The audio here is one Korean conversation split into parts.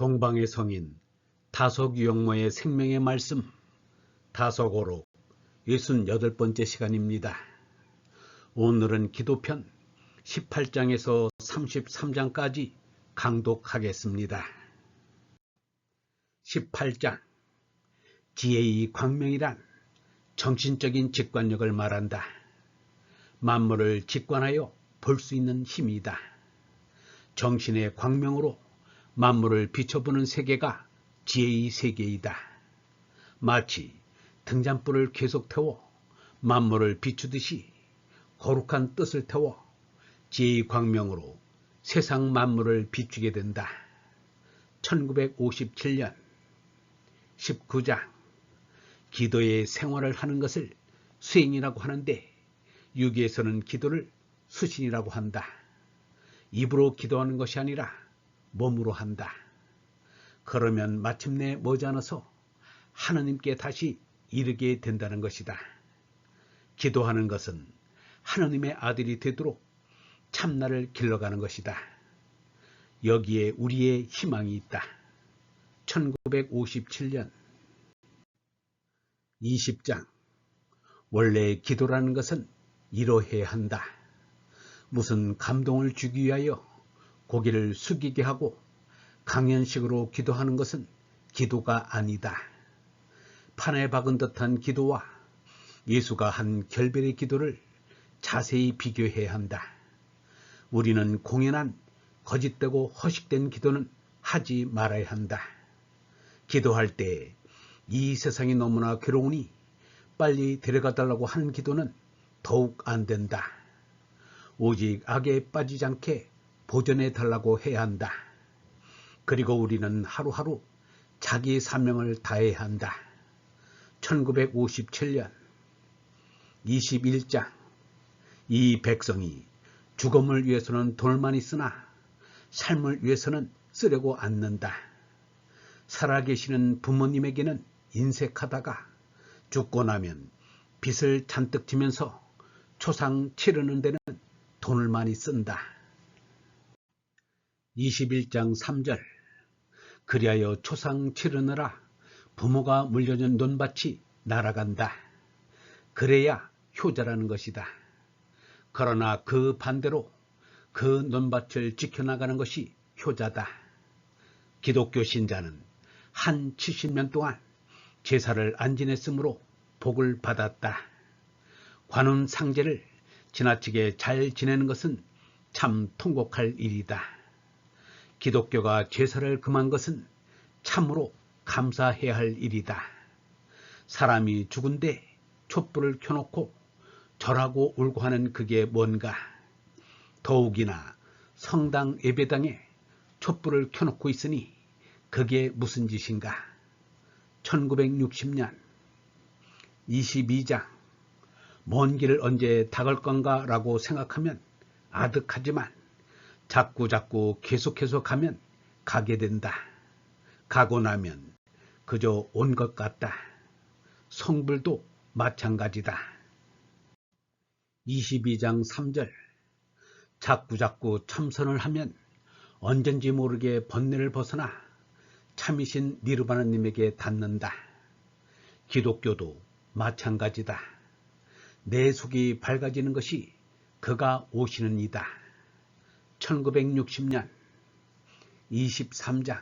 동방의 성인 다속유영모의 생명의 말씀 다속오록 68번째 시간입니다. 오늘은 기도편 18장에서 33장까지 강독하겠습니다. 18장 지혜의 광명이란 정신적인 직관력을 말한다. 만물을 직관하여 볼 수 있는 힘이다. 정신의 광명으로 만물을 비춰보는 세계가 지혜의 세계이다. 마치 등잔불을 계속 태워 만물을 비추듯이 거룩한 뜻을 태워 지혜의 광명으로 세상 만물을 비추게 된다. 1957년 19장 기도의 생활을 하는 것을 수행이라고 하는데 유기에서는 기도를 수신이라고 한다. 입으로 기도하는 것이 아니라 몸으로 한다. 그러면 마침내 머지않아서 하나님께 다시 이르게 된다는 것이다. 기도하는 것은 하나님의 아들이 되도록 참나를 길러가는 것이다. 여기에 우리의 희망이 있다. 1957년 20장 원래 기도라는 것은 이러해야 한다. 무슨 감동을 주기 위하여 고개를 숙이게 하고 강연식으로 기도하는 것은 기도가 아니다. 판에 박은 듯한 기도와 예수가 한 결별의 기도를 자세히 비교해야 한다. 우리는 공연한 거짓되고 허식된 기도는 하지 말아야 한다. 기도할 때 이 세상이 너무나 괴로우니 빨리 데려가 달라고 하는 기도는 더욱 안 된다. 오직 악에 빠지지 않게 보전해 달라고 해야 한다. 그리고 우리는 하루하루 자기의 사명을 다해야 한다. 1957년 21장 이 백성이 죽음을 위해서는 돈을 많이 쓰나 삶을 위해서는 쓰려고 않는다. 살아계시는 부모님에게는 인색하다가 죽고 나면 빚을 잔뜩 지면서 초상 치르는 데는 돈을 많이 쓴다. 21장 3절 그리하여 초상 치르느라 부모가 물려준 논밭이 날아간다. 그래야 효자라는 것이다. 그러나 그 반대로 그 논밭을 지켜나가는 것이 효자다. 기독교 신자는 한 70년 동안 제사를 안 지냈으므로 복을 받았다. 관운 상제를 지나치게 잘 지내는 것은 참 통곡할 일이다. 기독교가 제사를 금한 것은 참으로 감사해야 할 일이다. 사람이 죽은데 촛불을 켜놓고 절하고 울고 하는 그게 뭔가. 더욱이나 성당 예배당에 촛불을 켜놓고 있으니 그게 무슨 짓인가. 1960년 22장 먼 길을 언제 닦을 건가 라고 생각하면 아득하지만 자꾸 자꾸 계속해서 가면 가게 된다. 가고 나면 그저 온 것 같다. 성불도 마찬가지다. 22장 3절 자꾸 자꾸 참선을 하면 언젠지 모르게 번뇌를 벗어나 참이신 니르바나님에게 닿는다. 기독교도 마찬가지다. 내 속이 밝아지는 것이 그가 오시는 이다. 1960년 23장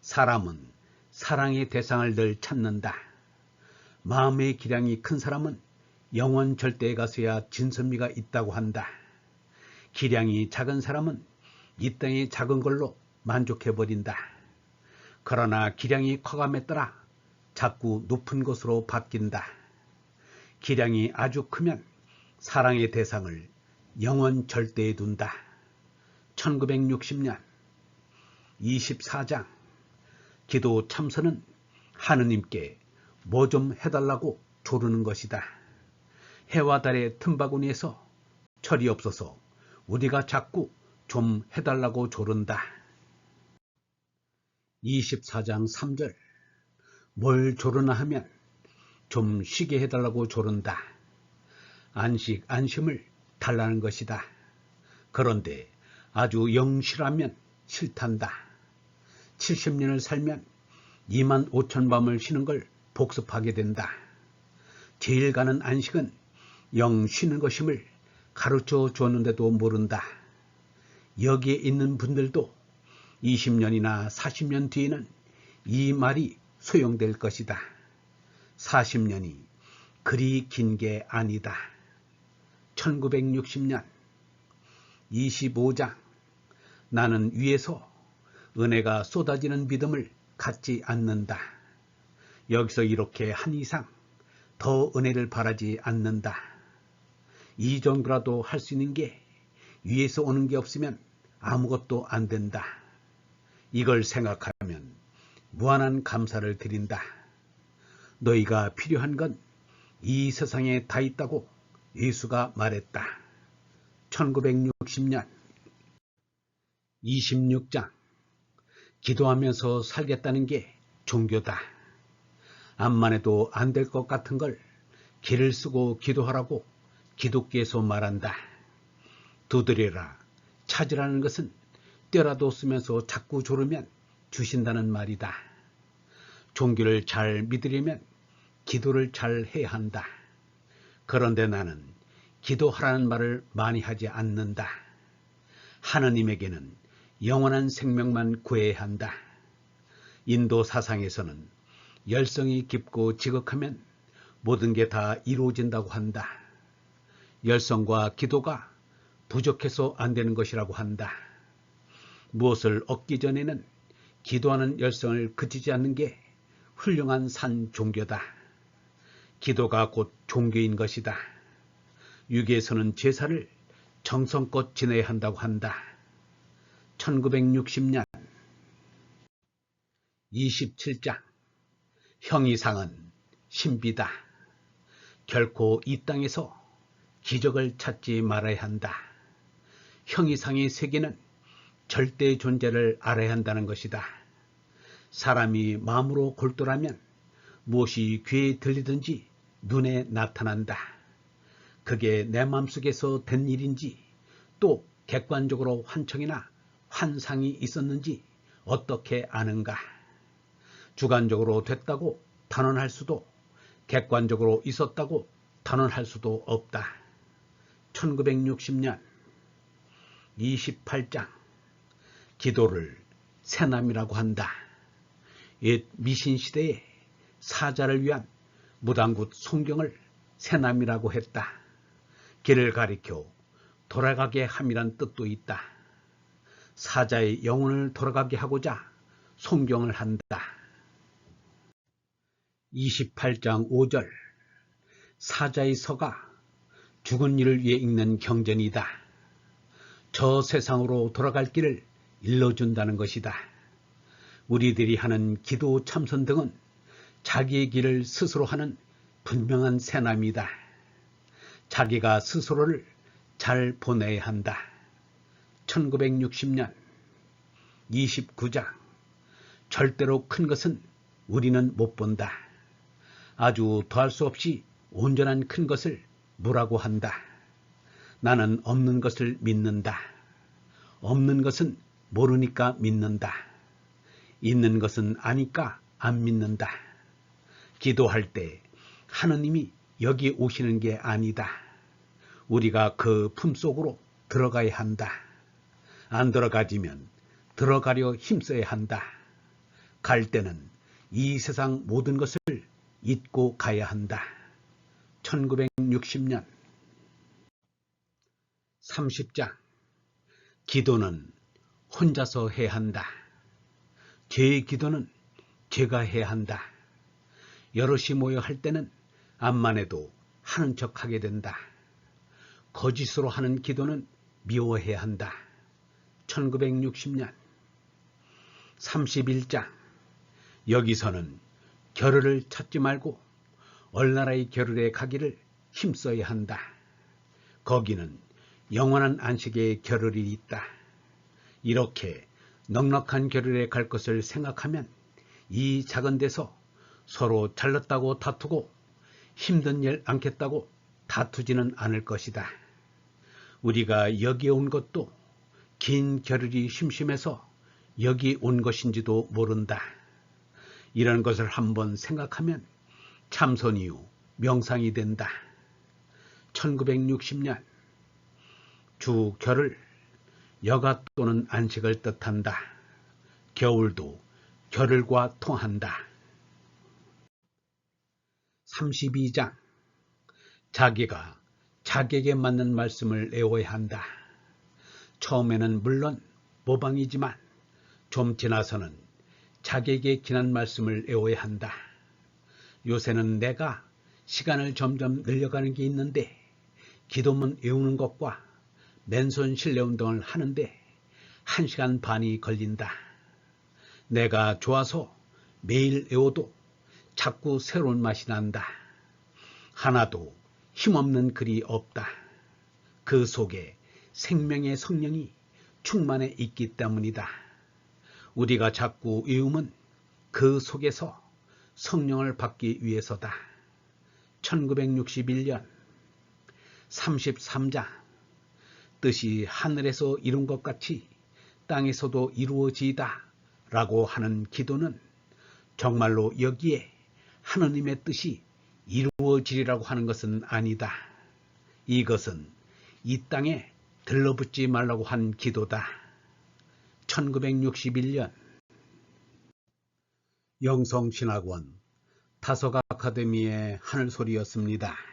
사람은 사랑의 대상을 늘 찾는다. 마음의 기량이 큰 사람은 영원 절대에 가서야 진선미가 있다고 한다. 기량이 작은 사람은 이 땅의 작은 걸로 만족해버린다. 그러나 기량이 커감에 따라 자꾸 높은 곳으로 바뀐다. 기량이 아주 크면 사랑의 대상을 영원 절대에 둔다. 1960년 24장 기도 참선은 하느님께 뭐 좀 해달라고 조르는 것이다. 해와 달의 틈바구니에서 철이 없어서 우리가 자꾸 좀 해달라고 조른다. 24장 3절 뭘 조르나 하면 좀 쉬게 해달라고 조른다. 안식, 안심을 달라는 것이다. 그런데 아주 영실하면 싫단다. 70년을 살면 2만 5천 밤을 쉬는 걸 복습하게 된다. 제일 가는 안식은 영 쉬는 것임을 가르쳐 주었는데도 모른다. 여기에 있는 분들도 20년이나 40년 뒤에는 이 말이 소용될 것이다. 40년이 그리 긴 게 아니다. 1960년 25장 나는 위에서 은혜가 쏟아지는 믿음을 갖지 않는다. 여기서 이렇게 한 이상 더 은혜를 바라지 않는다. 이 정도라도 할 수 있는 게 위에서 오는 게 없으면 아무것도 안 된다. 이걸 생각하면 무한한 감사를 드린다. 너희가 필요한 건 이 세상에 다 있다고 예수가 말했다. 1960년 26장 기도하면서 살겠다는 게 종교다. 암만 해도 안 될 것 같은 걸 길을 쓰고 기도하라고 기독교에서 말한다. 두드려라. 찾으라는 것은 떼라도 쓰면서 자꾸 조르면 주신다는 말이다. 종교를 잘 믿으려면 기도를 잘 해야 한다. 그런데 나는 기도하라는 말을 많이 하지 않는다. 하느님에게는 영원한 생명만 구해야 한다. 인도 사상에서는 열성이 깊고 지극하면 모든 게 다 이루어진다고 한다. 열성과 기도가 부족해서 안 되는 것이라고 한다. 무엇을 얻기 전에는 기도하는 열성을 그치지 않는 게 훌륭한 산 종교다. 기도가 곧 종교인 것이다. 유교에서는 제사를 정성껏 지내야 한다고 한다. 1960년 27장 형이상은 신비다. 결코 이 땅에서 기적을 찾지 말아야 한다. 형이상의 세계는 절대 존재를 알아야 한다는 것이다. 사람이 마음으로 골똘하면 무엇이 귀에 들리든지 눈에 나타난다. 그게 내 마음속에서 된 일인지 또 객관적으로 환청이나 환상이 있었는지 어떻게 아는가? 주관적으로 됐다고 단언할 수도 객관적으로 있었다고 단언할 수도 없다. 1960년 28장 기도를 새남이라고 한다. 옛 미신 시대에 사자를 위한 무당굿 송경을 새남이라고 했다. 길을 가리켜 돌아가게 함이란 뜻도 있다. 사자의 영혼을 돌아가게 하고자 송경을 한다. 28장 5절 사자의 서가 죽은 이를 위해 읽는 경전이다. 저 세상으로 돌아갈 길을 일러준다는 것이다. 우리들이 하는 기도 참선 등은 자기의 길을 스스로 하는 분명한 새남이다. 자기가 스스로를 잘 보내야 한다. 1960년 29장 절대로 큰 것은 우리는 못 본다. 아주 더할 수 없이 온전한 큰 것을 뭐라고 한다. 나는 없는 것을 믿는다. 없는 것은 모르니까 믿는다. 있는 것은 아니까 안 믿는다. 기도할 때 하느님이 여기 오시는 게 아니다. 우리가 그 품속으로 들어가야 한다. 안 들어가지면 들어가려 힘써야 한다. 갈 때는 이 세상 모든 것을 잊고 가야 한다. 1960년 30장 기도는 혼자서 해야 한다. 죄의 기도는 죄가 해야 한다. 여럿이 모여 할 때는 암만 해도 하는 척 하게 된다. 거짓으로 하는 기도는 미워해야 한다. 1960년 31장 여기서는 결의를 찾지 말고 얼나라의 결의에 가기를 힘써야 한다. 거기는 영원한 안식의 결의이 있다. 이렇게 넉넉한 결의에 갈 것을 생각하면 이 작은 데서 서로 잘났다고 다투고 힘든 일 않겠다고 다투지는 않을 것이다. 우리가 여기에 온 것도 긴 겨를이 심심해서 여기 온 것인지도 모른다. 이런 것을 한번 생각하면 참선 이후 명상이 된다. 1960년 주 결을 여가 또는 안식을 뜻한다. 겨울도 결을과 통한다. 32장 자기가 자기에게 맞는 말씀을 애워야 한다. 처음에는 물론 모방이지만 좀 지나서는 자기에게 기난 말씀을 애워야 한다. 요새는 내가 시간을 점점 늘려가는 게 있는데 기도문 외우는 것과 맨손 실내 운동을 하는데 한시간 반이 걸린다. 내가 좋아서 매일 외워도 자꾸 새로운 맛이 난다. 하나도 힘없는 글이 없다. 그 속에 생명의 성령이 충만해 있기 때문이다. 우리가 자꾸 외우면 그 속에서 성령을 받기 위해서다. 1961년 33장 뜻이 하늘에서 이룬 것 같이 땅에서도 이루어지이다 라고 하는 기도는 정말로 여기에 하느님의 뜻이 이루어지리라고 하는 것은 아니다. 이것은 이 땅에 들러붙지 말라고 한 기도다. 1961년 영성신학원 다석 아카데미의 하늘소리였습니다.